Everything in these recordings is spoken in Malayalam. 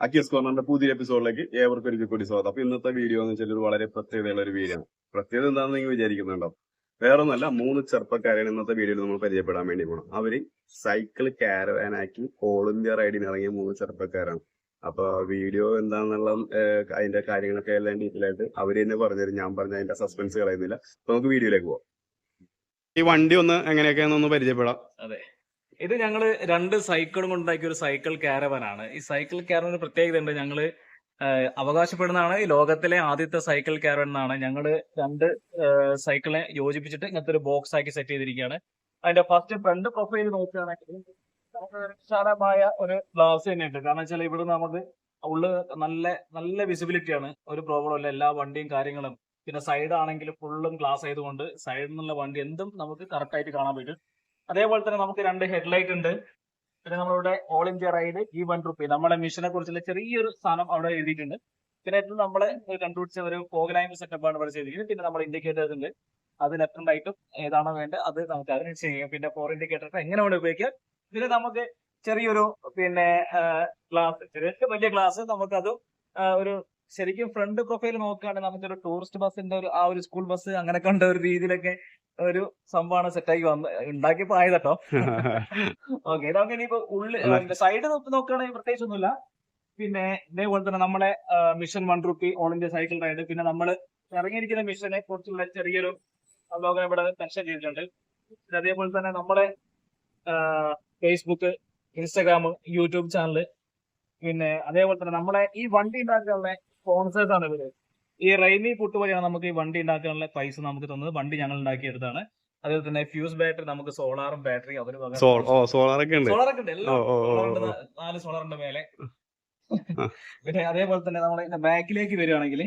അക്കിയസ് കോർണറിന്റെ പുതിയ എപ്പിസോഡിലേക്ക് ഏവർക്കും ഒരിക്കൽ കൂടി സ്വാഗതം. അപ്പൊ ഇന്നത്തെ വീഡിയോ എന്ന് വെച്ചാൽ ഒരു വളരെ പ്രത്യേകതയുള്ള ഒരു വീഡിയോ ആണ്. പ്രത്യേകത എന്താണെന്ന് നിങ്ങൾ വിചാരിക്കുന്നുണ്ടോ? വേറൊന്നല്ല മൂന്ന് ചെറുപ്പക്കാരെയാണ് ഇന്നത്തെ വീഡിയോയിൽ നമ്മൾ പരിചയപ്പെടാൻ വേണ്ടി പോകണം അവർ സൈക്കിൾ കാരവാനാക്കി ഓൾ ഇന്ത്യ റൈഡിന് ഇറങ്ങിയ മൂന്ന് ചെറുപ്പക്കാരാണ്. അപ്പൊ വീഡിയോ എന്താണെന്നുള്ള അതിന്റെ കാര്യങ്ങളൊക്കെ എല്ലാം ഡീറ്റെയിൽ ആയിട്ട് അവർ തന്നെ പറഞ്ഞുതരും. ഞാൻ പറഞ്ഞ അതിന്റെ സസ്പെൻസ് കളയുന്നില്ല അപ്പൊ നമുക്ക് വീഡിയോയിലേക്ക് പോവാം. ഈ വണ്ടി ഒന്ന് എങ്ങനെയൊക്കെയാണെന്ന് ഒന്ന് പരിചയപ്പെടാം. അതെ. ഇത് ഞങ്ങൾ രണ്ട് സൈക്കിളും കൊണ്ടുണ്ടാക്കിയ ഒരു സൈക്കിൾ കാരവൻ ആണ് ഈ സൈക്കിൾ കാരവന് പ്രത്യേകത ഉണ്ട് ഞങ്ങൾ ആഹ്, അവകാശപ്പെടുന്നതാണ് ഈ ലോകത്തിലെ ആദ്യത്തെ സൈക്കിൾ കാരവൻ എന്നാണ്. ഞങ്ങൾ രണ്ട് സൈക്കിളിനെ സൈക്കിളെ യോജിപ്പിച്ചിട്ട് ഇങ്ങനത്തെ ഒരു ബോക്സ് ആക്കി സെറ്റ് ചെയ്തിരിക്കുകയാണ്. അതിന്റെ ഫസ്റ്റ് ഫ്രണ്ട് പ്രൊഫൈൽ നോക്കുകയാണെങ്കിൽ വിശാലമായ ഒരു ഗ്ലാസ് തന്നെ ഉണ്ട് കാരണം വെച്ചാൽ ഇവിടെ നമുക്ക് ഉള്ളു നല്ല നല്ല വിസിബിലിറ്റി ആണ്. ഒരു പ്രോബ്ലം ഇല്ല. എല്ലാ വണ്ടിയും കാര്യങ്ങളും. പിന്നെ സൈഡ് ആണെങ്കിൽ ഫുള്ളും ഗ്ലാസ് ആയതുകൊണ്ട് സൈഡിൽ നിന്നുള്ള വണ്ടി എന്തും നമുക്ക് കറക്റ്റ് ആയിട്ട് കാണാൻ പറ്റും. അതേപോലെ തന്നെ നമുക്ക് രണ്ട് ഹെഡ്ലൈറ്റ് ഉണ്ട്. പിന്നെ നമ്മളിവിടെ ഓൾ ഇന്ത്യ റൈഡ് ഈ വൺ റുപ്പി നമ്മളെ മിഷനെ കുറിച്ചുള്ള ചെറിയൊരു സ്ഥാനം അവിടെ എഴുതിയിട്ടുണ്ട്. പിന്നെ ഇത് നമ്മളെ കണ്ടുപിടിച്ച ഒരു സെറ്റപ്പ് ആണ് ഇവിടെ ചെയ്തിരിക്കുന്നത്. പിന്നെ നമ്മൾ ഇൻഡിക്കേറ്റേഴ്സ് ഉണ്ട്. അത് ലെഫ്റ്റ് ആൻഡ് റൈറ്റും ഏതാണോ വേണ്ടത് അത് നമുക്ക് അതിന് ചെയ്യാം. പിന്നെ ഫോർ ഇൻഡിക്കേറ്റർ എങ്ങനെ വേണം ഉപയോഗിക്കാം. പിന്നെ നമുക്ക് ചെറിയൊരു പിന്നെ ഗ്ലാസ് ചെറിയ വലിയ ഗ്ലാസ് നമുക്കത് ഒരു ശരിക്കും ഫ്രണ്ട് പ്രൊഫൈൽ നോക്കുകയാണെങ്കിൽ നമുക്കൊരു ടൂറിസ്റ്റ് ബസ്സിന്റെ ഒരു ആ ഒരു സ്കൂൾ ബസ് അങ്ങനെ കണ്ട ഒരു രീതിയിലൊക്കെ ഒരു സംഭവമാണ് സെറ്റാക്കി വന്ന് ഉണ്ടാക്കിയപ്പോ ആയതട്ടോ. ഓക്കെ നമുക്ക് ഇനിയിപ്പോ ഉള്ളിൽ സൈഡ് നോക്കുകയാണെങ്കിൽ പ്രത്യേകിച്ച് ഒന്നുമില്ല. പിന്നെ ഇതേപോലെ തന്നെ നമ്മളെ mission one rupee all India cycle ride പിന്നെ നമ്മൾ ഇറങ്ങിയിരിക്കുന്ന മിഷനെ കുറിച്ചുള്ള ചെറിയൊരു അവലോകനം ഇവിടെ മെൻഷൻ ചെയ്തിട്ടുണ്ട്. പിന്നെ അതേപോലെ തന്നെ നമ്മുടെ ഫേസ്ബുക്ക് ഇൻസ്റ്റാഗ്രാം യൂട്യൂബ് ചാനൽ പിന്നെ അതേപോലെ തന്നെ നമ്മളെ ഈ വണ്ടി ഉണ്ടാക്കാനുള്ള സ്പോൺസേഴ്സ് ആണ് ഇവർ. ഈ റൈമി പുട്ട് വഴിയാണ് നമുക്ക് ഈ വണ്ടി ഉണ്ടാക്കാനുള്ള പൈസ നമുക്ക് തന്നത്. വണ്ടി ഞങ്ങൾ ഉണ്ടാക്കിയെടുത്താണ് അതുപോലെ തന്നെ ഫ്യൂസ് ബാറ്ററി നമുക്ക് സോളാറും ബാറ്ററി ഓ സോളാറൊക്കെ ഉണ്ട്. സോളാർ ഒക്കെ ഉണ്ട്. എല്ലാം. നാല് സോളാറിന്റെ മേലെ. പിന്നെ അതേപോലെ തന്നെ നമ്മുടെ ബാക്കിലേക്ക് വരികയാണെങ്കിൽ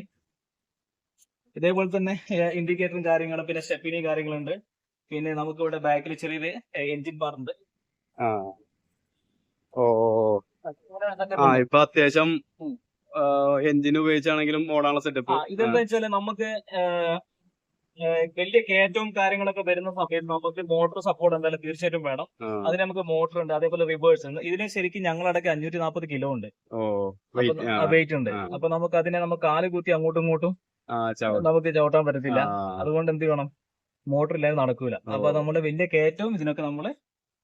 ഇതേപോലെ തന്നെ ഇൻഡിക്കേറ്ററും കാര്യങ്ങളും പിന്നെ സ്റ്റെപ്പിനി കാര്യങ്ങളുണ്ട്. പിന്നെ നമുക്ക് ഇവിടെ ബാക്കിൽ ചെറിയ എഞ്ചിൻ ബാർ ഉണ്ട്. ഓ ഇപ്പൊ അത്യാവശ്യം. എഞ്ചിൻ ഉപയോഗിച്ചാണെങ്കിലും ഓടാനുള്ള സെറ്റപ്പ് ഇതെന്താ വെച്ചാൽ നമുക്ക് വലിയ കയറ്റവും കാര്യങ്ങളൊക്കെ വരുന്ന സമയത്ത് നമുക്ക് മോട്ടോർ സപ്പോർട്ട് എന്തായാലും തീർച്ചയായിട്ടും വേണം. അതിന് നമുക്ക് മോട്ടോർ ഉണ്ട് അതേപോലെ റിവേഴ്സ് ഉണ്ട്. ഇതിന് ശരിക്കും ഞങ്ങളടക്കം അഞ്ഞൂറ്റി നാൽപ്പത് കിലോ ഉണ്ട് വെയിറ്റ് ഉണ്ട്. അപ്പൊ നമുക്ക് അതിനെ നമുക്ക് കാൽ കുത്തി അങ്ങോട്ടും ഇങ്ങോട്ടും നമുക്ക് ചവിട്ടാൻ പറ്റത്തില്ല. അതുകൊണ്ട് എന്ത് ചെയ്യണം? മോട്ടോർ ഇല്ലാതെ നടക്കൂല. അപ്പൊ നമ്മുടെ നമ്മൾ വലിയ കയറ്റവും ഇതിനൊക്കെ നമ്മൾ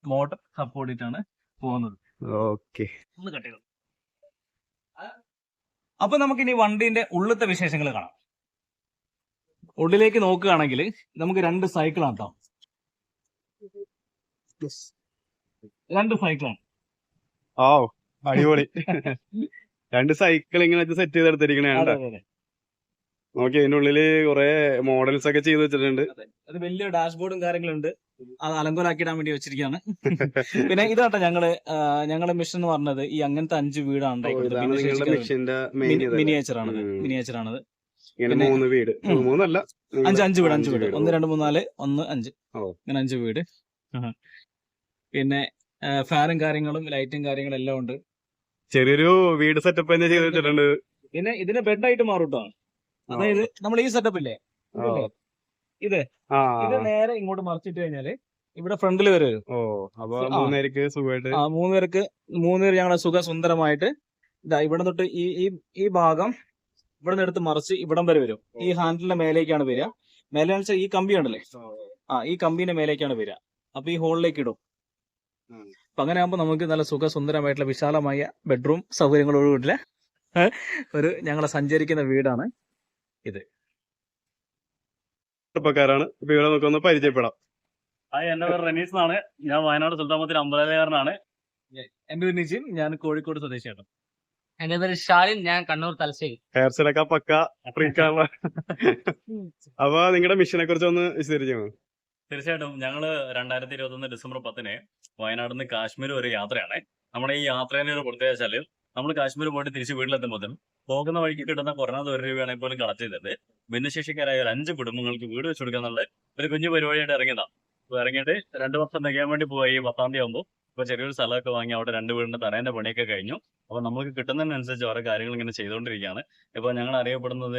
മോട്ടോർ സപ്പോർട്ടിട്ടാണ് പോകുന്നത്. ഓക്കെ. ഒന്ന് കട്ട് ചെയ്തു? അപ്പൊ നമുക്ക് ഇനി വണ്ടിന്റെ ഉള്ളത്തെ വിശേഷങ്ങൾ കാണാം. ഉള്ളിലേക്ക് നോക്കുകയാണെങ്കിൽ നമുക്ക് രണ്ട് സൈക്കിളാണ് കേട്ടോ രണ്ട് സൈക്കിളാണ് ഓ അടിപൊളി. രണ്ട് സൈക്കിൾ ഇങ്ങനെ സെറ്റ് ചെയ്തെടുത്തിരിക്കണേ നോക്കി അതിന്റെ ഉള്ളിൽ കുറെ മോഡൽസ് ഒക്കെ ചെയ്ത് വെച്ചിട്ടുണ്ട്. അത് വലിയ ഡാഷ്ബോർഡും കാര്യങ്ങളും ഉണ്ട്. അത് അലങ്കോലാക്കിയിടാൻ വേണ്ടി വെച്ചിരിക്കുകയാണ്. പിന്നെ ഇതാട്ടെ ഞങ്ങൾ ഞങ്ങളുടെ മിഷൻ എന്ന് പറഞ്ഞത് ഈ അങ്ങനത്തെ അഞ്ച് വീടാണ് മിനിയേച്ചർ ആണത്. മിനിയേച്ചർ ആണത്. ഇങ്ങനെ മൂന്ന് വീട്. മൂന്നല്ല അഞ്ച് അഞ്ച് വീട് അഞ്ച് വീട്. ഒന്ന് രണ്ട് മൂന്ന് നാല് ഒന്ന് അഞ്ച്. ഇങ്ങനെ അഞ്ച് വീട്. പിന്നെ ഫാനും കാര്യങ്ങളും ലൈറ്റും കാര്യങ്ങളും എല്ലാം ഉണ്ട്. ചെറിയൊരു വീട് സെറ്റപ്പ് തന്നെ ചെയ്തിട്ടുണ്ട് പിന്നെ ഇതിന് ബെഡായിട്ട് മാറും കേട്ടോ അതായത് നമ്മൾ ഈ സെറ്റപ്പ് ഇല്ലേ? ഇത് ഇത് നേരെ ഇങ്ങോട്ട് മറിച്ചിട്ട് കഴിഞ്ഞാൽ ഇവിടെ ഫ്രണ്ടിൽ വരെ ഓ അപ്പൊ ആ. മൂന്നേരക്ക് സുഖമായിട്ട് ആ മൂന്ന് പേർക്ക് മൂന്ന് പേര് ഞങ്ങളെ സുഖ സുന്ദരമായിട്ട് ഇതാ ഇവിടെ തൊട്ട് ഈ ഈ ഈ ഭാഗം ഇവിടെ നിന്ന് എടുത്ത് മറിച്ച് ഇവിടം വരെ വരും. ഈ ഹാൻഡിലിന്റെ മേലേക്കാണ് വരിക. മേലെ വെച്ചാൽ ഈ കമ്പി ഉണ്ടല്ലേ? ആ. ഈ കമ്പീന്റെ മേലേക്കാണ് വരിക. അപ്പൊ ഈ ഹോളിലേക്ക് ഇടും. അപ്പൊ അങ്ങനെ ആകുമ്പോൾ നമുക്ക് നല്ല സുഖ സുന്ദരമായിട്ടുള്ള വിശാലമായ ബെഡ്റൂം സൗകര്യങ്ങളോടുകൂടില്ല ഒരു ഞങ്ങളെ സഞ്ചരിക്കുന്ന വീടാണ് ചെറുപ്പക്കാരാണ്. ഇപ്പൊ ഇവിടെ നമുക്കൊന്ന് പരിചയപ്പെടാം. ഹായ് എന്റെ പേര് റനീസ് എന്നാണ്. ഞാൻ വയനാട് സുൽത്താമത്തിൽ അമ്പലകാരനാണ് എന്റെ പേര് നിജിൻ. ഞാൻ കോഴിക്കോട് സ്വദേശിയാണ്. എന്റെ പേര് ഷാലിൻ. ഞാൻ കണ്ണൂർ തലശ്ശേരി. ഹെയർ സ്റ്റൈലൊക്കെ പക്ക ഫ്രീക്കാണല്ലോ. അപ്പൊ നിങ്ങളുടെ മിഷനെ കുറിച്ച് ഒന്ന് വിശദീകരിച്ചു തീർച്ചയായിട്ടും. ഞങ്ങൾ രണ്ടായിരത്തി ഇരുപത്തി ഒന്ന് ഡിസംബർ പത്തിന് വയനാട് നിന്ന് കാശ്മീർ ഒരു യാത്രയാണ്. നമ്മുടെ ഈ യാത്രേനെ ഒരു പ്രത്യേകത വെച്ചാൽ നമ്മൾ കാശ്മീർ പോയിട്ട് തിരിച്ച് വീട്ടിലെത്തുമ്പോൾ പോകുന്ന വഴിക്ക് കിട്ടുന്ന കൊറോണ ഒരു രൂപയാണെങ്കിൽ പോലും കളക്ട് ചെയ്തത് ഭിന്നശേഷിക്കാരായ ഒരു അഞ്ച് കുടുംബങ്ങൾക്ക് വീട് വെച്ച് കൊടുക്കുക എന്നുള്ള ഒരു കുഞ്ഞു പരിപാടിയായിട്ട് ഇറങ്ങിയതാണ് അപ്പൊ ഇറങ്ങിയിട്ട് രണ്ടു വർഷം തികയാൻ വേണ്ടി പോയി. പത്താം തീയതി ആകുമ്പോൾ ഇപ്പൊ ചെറിയൊരു സ്ഥലമൊക്കെ വാങ്ങി അവിടെ രണ്ട് വീടിന്റെ തറേന്റെ പണിയൊക്കെ കഴിഞ്ഞു. അപ്പൊ നമുക്ക് കിട്ടുന്നതിനനുസരിച്ച് ഓരോ കാര്യങ്ങൾ ഇങ്ങനെ ചെയ്തുകൊണ്ടിരിക്കുകയാണ്. ഇപ്പൊ ഞങ്ങൾ അറിയപ്പെടുന്നത്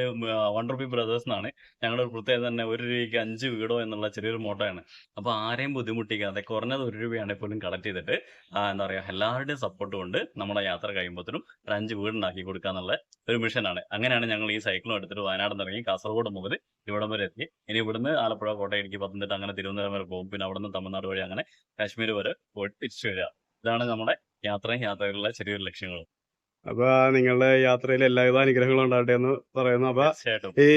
വൺ റുപ്പി ബ്രദേഴ്സ് എന്നാണ്. ഞങ്ങളുടെ ഒരു തന്നെ ഒരു രൂപയ്ക്ക് അഞ്ച് വീടോ എന്നുള്ള ചെറിയൊരു മോട്ടോയാണ്. അപ്പൊ ആരെയും ബുദ്ധിമുട്ടിക്കാതെ കുറഞ്ഞത് ഒരു രൂപയാണ് പോലും കളക്ട് ചെയ്തിട്ട് എന്താ പറയാ എല്ലാവരുടെയും സപ്പോർട്ട് കൊണ്ട് നമ്മുടെ യാത്ര കഴിയുമ്പോഴത്തേനും ഒരു അഞ്ച് വീടുണ്ടാക്കി കൊടുക്കാന്നുള്ള ഒരു മിഷനാണ് അങ്ങനെയാണ് ഞങ്ങൾ ഈ സൈക്കിളും എടുത്തിട്ട് വയനാട് ഇറങ്ങി കാസർഗോഡ് മുതൽ ഇവിടം വരെ എത്തി. ഇനി ഇവിടുന്ന് ആലപ്പുഴ കോട്ടയം എനിക്ക് പത്തനംതിട്ട അങ്ങനെ തിരുവനന്തപുരം വരെ പോകും. പിന്നെ അവിടുന്ന് തമിഴ്നാട് വഴി അങ്ങനെ കാശ്മീർ വരെ പോയിട്ട് തിരിച്ചു വരിക. ഇതാണ് നമ്മുടെ യാത്രയും യാത്രകളിലെ ചെറിയൊരു ലക്ഷ്യങ്ങളും. അപ്പൊ നിങ്ങളുടെ യാത്രയിൽ എല്ലാവിധ അനുഗ്രഹങ്ങളും ഉണ്ടാകട്ടെ എന്ന് പറയുന്നു. അപ്പൊ ഈ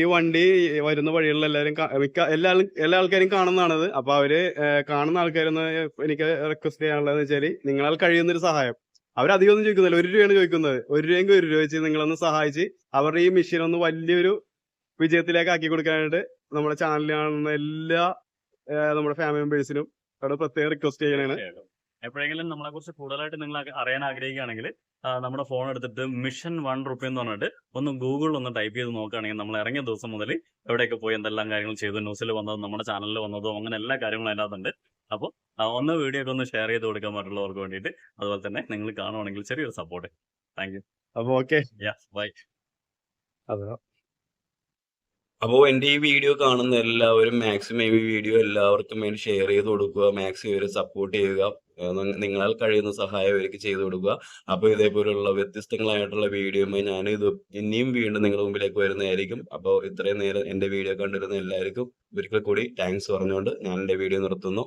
ഈ വണ്ടി വരുന്ന വഴികളിൽ എല്ലാവരും മിക്ക എല്ലാ എല്ലാ ആൾക്കാരും കാണുന്നതാണത്. അപ്പൊ അവർ കാണുന്ന ആൾക്കാരൊന്ന് എനിക്ക് റിക്വസ്റ്റ് ചെയ്യാനുള്ളതെന്ന് വെച്ചാൽ നിങ്ങളാൽ കഴിയുന്നൊരു സഹായം. അവരധികം ഒന്നും ചോദിക്കുന്നില്ല. ഒരു രൂപയാണ് ചോദിക്കുന്നത്. ഒരു രൂപയെങ്കിൽ ഒരു രൂപ വെച്ച് നിങ്ങളൊന്ന് സഹായിച്ച് അവരുടെ ഈ മെഷീൻ ഒന്ന് വലിയൊരു വിജയത്തിലേക്ക് ആക്കി കൊടുക്കാനായിട്ട് നമ്മുടെ ചാനലിൽ കാണുന്ന എല്ലാ നമ്മുടെ ഫാമിലി മെമ്പേഴ്സിനും അവിടെ പ്രത്യേകം റിക്വസ്റ്റ് ചെയ്യണേ. എപ്പോഴെങ്കിലും നമ്മളെ കുറിച്ച് കൂടുതലായിട്ട് നിങ്ങൾ അറിയാൻ ആഗ്രഹിക്കുകയാണെങ്കിൽ നമ്മുടെ ഫോൺ എടുത്തിട്ട് മിഷൻ വൺ റുപ്പി എന്ന് പറഞ്ഞിട്ട് ഒന്ന് ഗൂഗിളിൽ ഒന്ന് ടൈപ്പ് ചെയ്ത് നോക്കുകയാണെങ്കിൽ നമ്മൾ ഇറങ്ങിയ ദിവസം മുതൽ എവിടെയൊക്കെ പോയി എന്തെല്ലാം കാര്യങ്ങൾ ചെയ്തു ന്യൂസിൽ വന്നതും നമ്മുടെ ചാനലിൽ വന്നതോ അങ്ങനെ എല്ലാ കാര്യങ്ങളും അതിനകത്തുണ്ട് അപ്പോൾ ഒന്ന് വീഡിയോ ഒക്കെ ഒന്ന് ഷെയർ ചെയ്ത് കൊടുക്കാൻ മറ്റുള്ളവർക്ക് വേണ്ടിയിട്ട് അതുപോലെ തന്നെ നിങ്ങൾ കാണുവാണെങ്കിൽ ചെറിയൊരു സപ്പോർട്ട് താങ്ക് യു അപ്പൊ ഓക്കെ ബൈ അതോ. അപ്പോൾ എന്റെ ഈ വീഡിയോ കാണുന്ന എല്ലാവരും മാക്സിമം ഈ വീഡിയോ എല്ലാവർക്കും വേണ്ടി ഷെയർ ചെയ്ത് കൊടുക്കുക മാക്സിമം ഇവരെ സപ്പോർട്ട് ചെയ്യുക. നിങ്ങളാൽ കഴിയുന്ന സഹായം അവർക്ക് ചെയ്തു കൊടുക്കുക. അപ്പോൾ ഇതേപോലുള്ള വ്യത്യസ്തങ്ങളായിട്ടുള്ള വീഡിയോയുമായി ഞാൻ ഇത് ഇനിയും വീണ്ടും നിങ്ങളുടെ മുമ്പിലേക്ക് വരുന്നതായിരിക്കും. അപ്പോൾ ഇത്രയും നേരം എന്റെ വീഡിയോ കണ്ടിരുന്ന എല്ലാവർക്കും ഒരിക്കൽ കൂടി താങ്ക്സ് പറഞ്ഞുകൊണ്ട് ഞാൻ എന്റെ വീഡിയോ നിർത്തുന്നു.